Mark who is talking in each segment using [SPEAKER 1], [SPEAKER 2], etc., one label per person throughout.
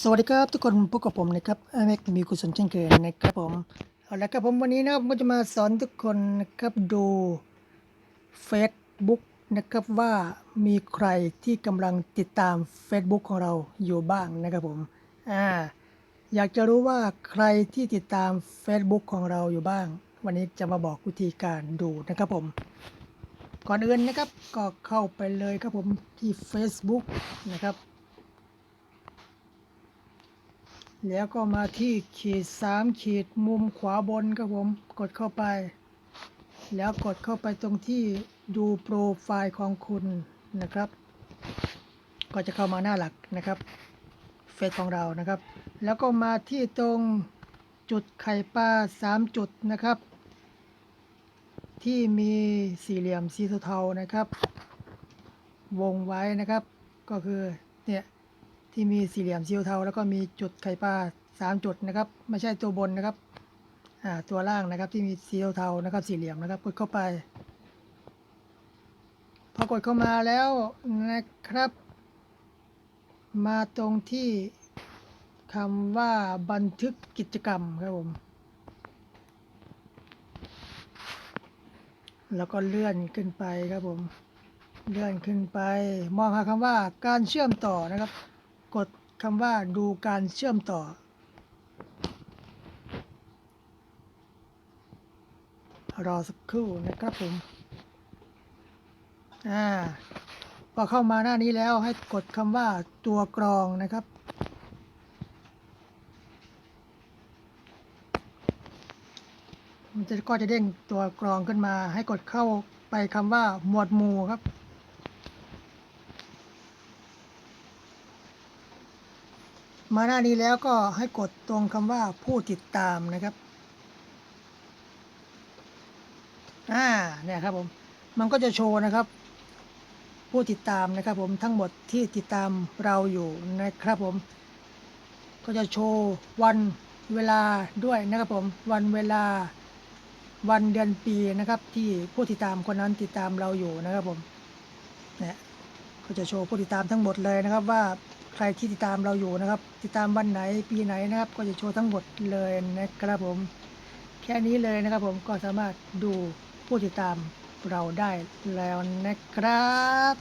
[SPEAKER 1] สวัสดีครับทุกคนพบกับผมนะครับอเมกมีกุศลเช่นเคยนะครับผมเอาละครับผมวันนี้นะครับผมก็จะมาสอนทุกคนนะครับดู Facebook นะครับว่ามีใครที่กำลังติดตาม Facebook ของเราอยู่บ้างนะครับผมอ่าอยากจะรู้ว่าใครที่ติดตาม Facebook ของเราอยู่บ้าง วันนี้จะมาบอกวิธีการดูนะครับผม ก่อนอื่นนะครับก็เข้าไปเลยครับผมที่ Facebook นะครับ แล้วก็มาที่ขีดสามขีดมุมขวาบนครับผม กดเข้าไป แล้วกดเข้าไปตรงที่ดูโปรไฟล์ของคุณนะครับ ก็จะเข้ามาหน้าหลักนะครับเฟซของเรานะครับ แล้วก็มาที่ตรงจุดไข่ปลาสามจุดนะครับ ที่มีสี่เหลี่ยมสีเทาๆนะครับ วงไว้นะครับ ก็คือเนี่ย ที่มีสี่เหลี่ยมสีเทา แล้วก็มีจุดไข่ปลาสามจุดนะครับ ไม่ใช่ตัวบนนะครับอ่าตัวล่างนะครับที่มีสีเทานะครับสี่เหลี่ยมนะครับกดเข้าไป พอกดเข้ามาแล้วนะครับ มาตรงที่คำว่าบันทึกกิจกรรมครับผม แล้วก็เลื่อนขึ้นไปครับผม เลื่อนขึ้นไป มองหาคำว่าการเชื่อมต่อนะครับ กดคำว่าดูการเชื่อมต่อ รอสักครู่นะครับผม อ่า พอเข้ามาหน้านี้แล้วให้กดคำว่าตัวกรองนะครับมันจะก็จะเด้งตัวกรองขึ้นมา ให้กดเข้าไปคำว่าหมวดหมู่ครับ มาหน้านี้แล้วก็ให้กดตรงคำว่าผู้ติดตามนะครับ อ่า เนี่ยครับผม มันก็จะโชว์นะครับ ผู้ติดตามนะครับ ผมทั้งหมดที่ติดตามเราอยู่นะครับผม ก็จะโชว์วันเวลาด้วยนะครับผม วันเวลา วันเดือนปีนะครับ ที่ผู้ติดตามคนนั้นติดตามเราอยู่นะครับผม เนี่ยก็จะโชว์ผู้ติดตามทั้งหมดเลยนะครับว่า ใครที่ติดตามเราอยู่นะครับ ติดตามวันไหนปีไหนนะครับ ก็จะโชว์ทั้งหมดเลยนะครับผม แค่นี้เลยนะครับผมก็สามารถดูผู้ติดตามเราได้แล้วนะครับ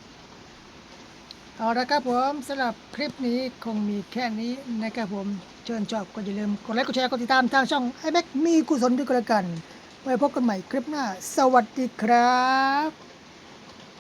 [SPEAKER 1] เอาละครับผมสำหรับคลิปนี้คงมีแค่นี้นะครับผมเชิญชอบก็อย่าลืมกดไลค์กดแชร์กดติดตามทางช่องไอแม็กมีกุศลด้วยกันแล้วกันไว้พบกันใหม่คลิปหน้า สวัสดีครับ